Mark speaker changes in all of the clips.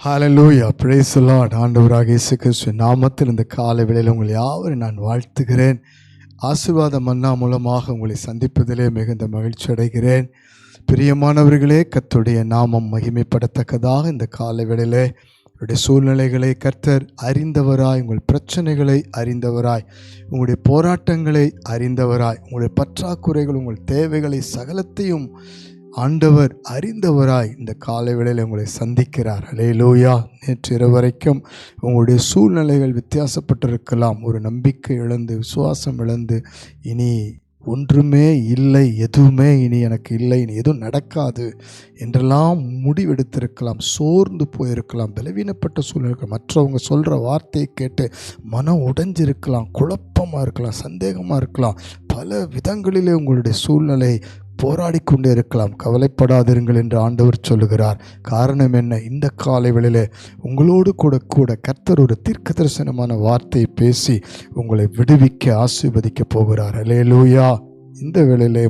Speaker 1: Hallelujah பிரேசலாட் ஆண்டவராக இயேசு கிறிஸ்து நாமத்தில் இந்த காலை வேளையில் உங்களை யாவரையும் நான் வாழ்த்துகிறேன். ஆசீர்வாத மன்னா மூலமாக உங்களை சந்திப்பதிலே மிகுந்த மகிழ்ச்சி அடைகிறேன். பிரியமானவர்களே கத்துடைய நாமம் மகிமைப்படத்தக்கதாக இந்த காலை வேளையில் உங்களுடைய சூழ்நிலைகளை கர்த்தர் அறிந்தவராய் உங்கள் பிரச்சனைகளை அறிந்தவராய் உங்களுடைய போராட்டங்களை அறிந்தவராய் உங்களுடைய பற்றாக்குறைகள் உங்கள் தேவைகளை சகலத்தையும் ஆண்டவர் அறிந்தவராய் இந்த காலை வேளையில் உங்களை சந்திக்கிறார். அலேலூயா நேற்று இரவு வரைக்கும் உங்களுடைய சூழ்நிலைகள் வித்தியாசப்பட்டிருக்கலாம். ஒரு நம்பிக்கை இழந்து விசுவாசம் இழந்து இனி ஒன்றுமே இல்லை எதுவுமே இனி எனக்கு இல்லை இனி எதுவும் நடக்காது என்றெல்லாம் முடிவெடுத்திருக்கலாம் சோர்ந்து போயிருக்கலாம் பலவீனப்பட்ட சூழ்நிலை மற்றவங்க சொல்கிற வார்த்தையை கேட்டு மனம் உடைஞ்சிருக்கலாம் குழப்பமாக இருக்கலாம் சந்தேகமாக இருக்கலாம். பல விதங்களிலே உங்களுடைய சூழ்நிலை போராடி கொண்டே இருக்கலாம். கவலைப்படாதிருங்கள் என்று ஆண்டவர் சொல்லுகிறார். காரணம் என்ன? இந்த காலை வேளையிலே உங்களோடு கூட கூட கர்த்தர் ஒரு தீர்க்க தரிசனமான வார்த்தையை பேசி உங்களை விடுவிக்க ஆசீர்வதிக்க போகிறார். அலேலூயா இந்த வேளையிலே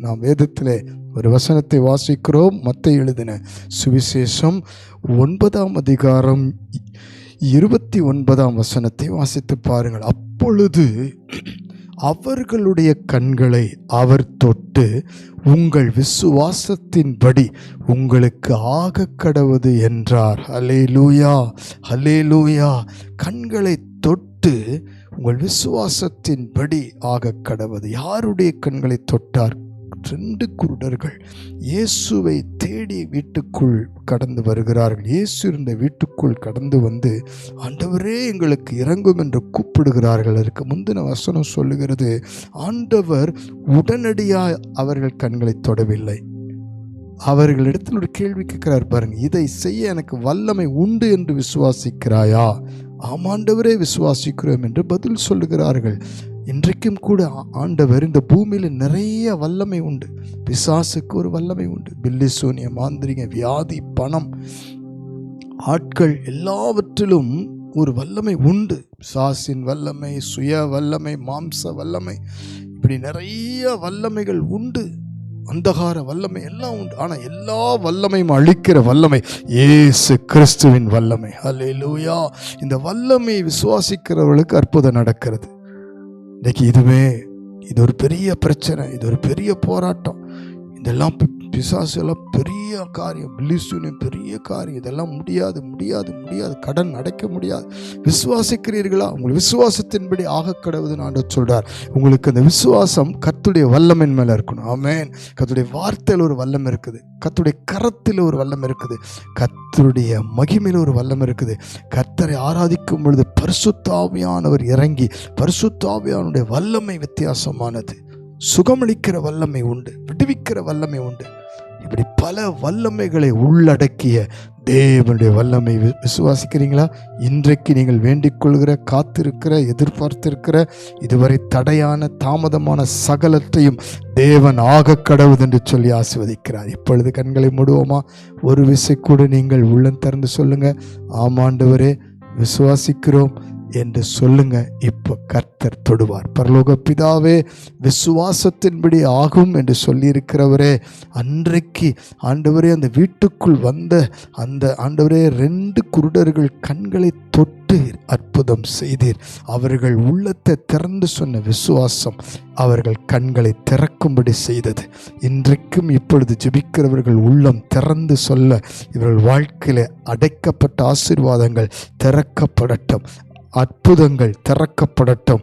Speaker 1: நாம் வேதத்திலே ஒரு வசனத்தை வாசிக்கிறோம். மத்த எழுதின சுவிசேஷம் ஒன்பதாம் அதிகாரம் இருபத்தி ஒன்பதாம் வசனத்தை வாசித்து பாருங்கள். அப்பொழுது அவர்களுடைய கண்களை அவர் தொட்டு உங்கள் விசுவாசத்தின்படி உங்களுக்கு ஆக கடவுது என்றார். ஹலே லூயா ஹலே லூயா கண்களை தொட்டு உங்கள் விசுவாசத்தின்படி ஆக கடவுது. யாருடைய கண்களை தொட்டார்? ரெண்டு குருடர்கள் இயேசுவை தேடி வீட்டுக்குள் கடந்து வருகிறார்கள். இயேசு இருந்த வீட்டுக்குள் கடந்து வந்து ஆண்டவரே எங்களுக்கு இறங்கும் என்று கூப்பிடுகிறார்கள். அதற்கு முந்தின வசனம் சொல்லுகிறது ஆண்டவர் உடனடியாக அவர்கள் கண்களை தொடவில்லை. அவர்களிடத்தில் ஒரு கேள்வி கேட்கிறார் பாருங்க இதை செய்ய எனக்கு வல்லமை உண்டு என்று விசுவாசிக்கிறாயா? ஆமாண்டவரே விசுவாசிக்கிறோம் என்று பதில் சொல்லுகிறார்கள். இன்றைக்கும் கூட ஆண்டவர் இந்த பூமியில் நிறைய வல்லமை உண்டு. பிசாசுக்கு ஒரு வல்லமை உண்டு. பில்லி சூனிய மாந்திரிக வியாதி பணம் ஆட்கள் எல்லாவற்றிலும் ஒரு வல்லமை உண்டு. சாசின் வல்லமை சுய வல்லமை மாம்ச வல்லமை இப்படி நிறைய வல்லமைகள் உண்டு. அந்தகார வல்லமை எல்லாம் உண்டு. ஆனால் எல்லா வல்லமையும் அழிக்கிற வல்லமை ஏசு கிறிஸ்துவின் வல்லமை. ஹalleluya. இந்த வல்லமை விசுவாசிக்கிறவர்களுக்கு அற்புதம் நடக்கிறது. இன்னைக்கு இதுவே இது ஒரு பெரிய பிரச்சனை இது ஒரு பெரிய போராட்டம். இதெல்லாம் பி- பெரிய காரியம் பில்லிசூனியம் பெரிய காரியம். இதெல்லாம் முடியாது முடியாது முடியாது. கடன் அடைக்க முடியாது. விசுவாசிக்கிறீர்களா? உங்கள் விசுவாசத்தின்படி ஆக கடவுதுன்னு ஆண்டவர் சொல்கிறார் உங்களுக்கு அந்த விசுவாசம் கத்துடைய வல்லமின் மேலே இருக்கணும். ஆமேன். கத்துடைய வார்த்தையில் ஒரு வல்லம் இருக்குது. கத்துடைய கரத்தில் ஒரு வல்லம் இருக்குது. கத்தருடைய மகிமையில் ஒரு வல்லம் இருக்குது. கர்த்தரை ஆராதிக்கும் பொழுது பரிசுத்தாவியானவர் இறங்கி பரிசுத்தாவியானுடைய வல்லமை வித்தியாசமானது. சுகமளிக்கிற வல்லமை உண்டு விடுவிக்கிற வல்லமை உண்டு. இப்படி பல வல்லமைகளை உள்ளடக்கிய தேவனுடைய வல்லமை விசுவாசிக்கிறீங்களா? இன்றைக்கு நீங்கள் வேண்டிக் கொள்கிற காத்திருக்கிற எதிர்பார்த்திருக்கிற இதுவரை தடையான தாமதமான சகலத்தையும் தேவன் ஆக கடவுது என்று சொல்லி ஆசிர்வதிக்கிறார். இப்பொழுது கண்களை மூடுவோமா? ஒரு விசை கூட நீங்கள் உள்ளம் திறந்து சொல்லுங்க. ஆமாண்டவரே விசுவாசிக்கிறோம். என்று சொல்லுங்க. இப்போ கர்த்தர் தொடுவார். பரலோக பிதாவே விசுவாசத்தின்படி ஆகும் என்று சொல்லியிருக்கிறவரே அன்றைக்கு ஆண்டவரே அந்த வீட்டுக்குள் வந்த அந்த ஆண்டவரே ரெண்டு குருடர்கள் கண்களை தொட்டு அற்புதம் செய்தீர். அவர்கள் உள்ளத்தை திறந்து சொன்ன விசுவாசம் அவர்கள் கண்களை திறக்கும்படி செய்தது. இன்றைக்கும் இப்பொழுது ஜெபிக்கிறவர்கள் உள்ளம் திறந்து சொல்ல இவர்கள் வாழ்க்கையில் அடைக்கப்பட்ட ஆசீர்வாதங்கள் திறக்கப்படட்டும். அற்புதங்கள் திறக்கப்படட்டும்.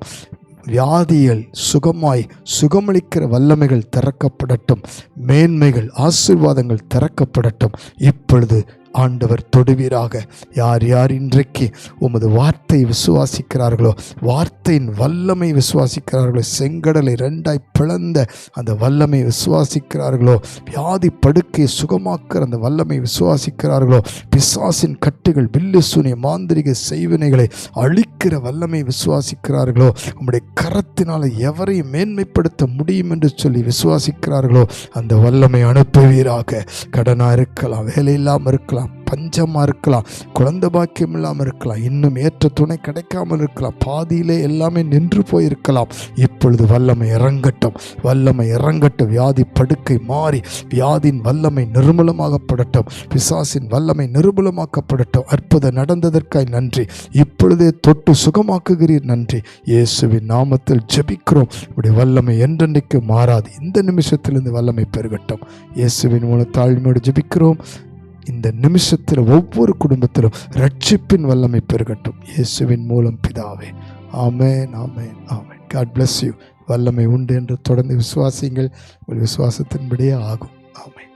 Speaker 1: வியாதிகள் சுகமாய் சுகமளிக்கிற வல்லமைகள் திறக்கப்படட்டும். மேன்மைகள் ஆசீர்வாதங்கள் திறக்கப்படட்டும். இப்பொழுது ஆண்டவர் தொடுவீராக. யார் யார் இன்றைக்கு உமது வார்த்தை விசுவாசிக்கிறார்களோ வார்த்தையின் வல்லமை விசுவாசிக்கிறார்களோ செங்கடலை ரெண்டாய் பிளந்த அந்த வல்லமை விசுவாசிக்கிறார்களோ வியாதி படுக்கை சுகமாக்குற அந்த வல்லமை விசுவாசிக்கிறார்களோ பிசாசின் கட்டுகள் வில்லு சூனிய மாந்திரிக செய்வினைகளை அழிக்கிற வல்லமை விசுவாசிக்கிறார்களோ உம்முடைய கரத்தினால் எவரையும் மேன்மைப்படுத்த முடியும் என்று சொல்லி விசுவாசிக்கிறார்களோ அந்த வல்லமை அனுப்புவீராக. கடனாக இருக்கலாம் வேலை இல்லாமல் இருக்கலாம். பஞ்சமாக இருக்கலாம் குழந்தை பாக்கியம் இல்லாமல் இருக்கலாம் இன்னும் ஏற்ற துணை கிடைக்காமல் இருக்கலாம் பாதியிலே எல்லாமே நின்று போயிருக்கலாம். இப்பொழுது வல்லமை இறங்கட்டும் வல்லமை இறங்கட்டும் வியாதி படுக்கை மாறி வியாதியின் வல்லமை நிர்மூலமாகப்படட்டும் பிசாசின் வல்லமை நிர்மூலமாக்கப்படட்டும். அற்புதம் நடந்ததற்காய் நன்றி. இப்பொழுதே தொட்டு சுகமாக்குகிறீர் நன்றி. இயேசுவின் நாமத்தில் ஜெபிக்கிறோம். இப்படி வல்லமை என்றென்றைக்கு மாறாது. இந்த நிமிஷத்திலிருந்து வல்லமை பெருகட்டும். இயேசுவின் மூலம் தாழ்மையோடு ஜெபிக்கிறோம். இந்த நிமிஷத்தில் ஒவ்வொரு குடும்பத்திலும் ரட்சிப்பின் வல்லமை பெருகட்டும். இயேசுவின் மூலம் பிதாவே. ஆமேன் ஆமேன் ஆமேன். காட் பிளஸ் யூ வல்லமை உண்டு என்று தொடர்ந்து விசுவாசிங்கள் உங்கள் விசுவாசத்தின்படியே ஆகும். ஆமேன்.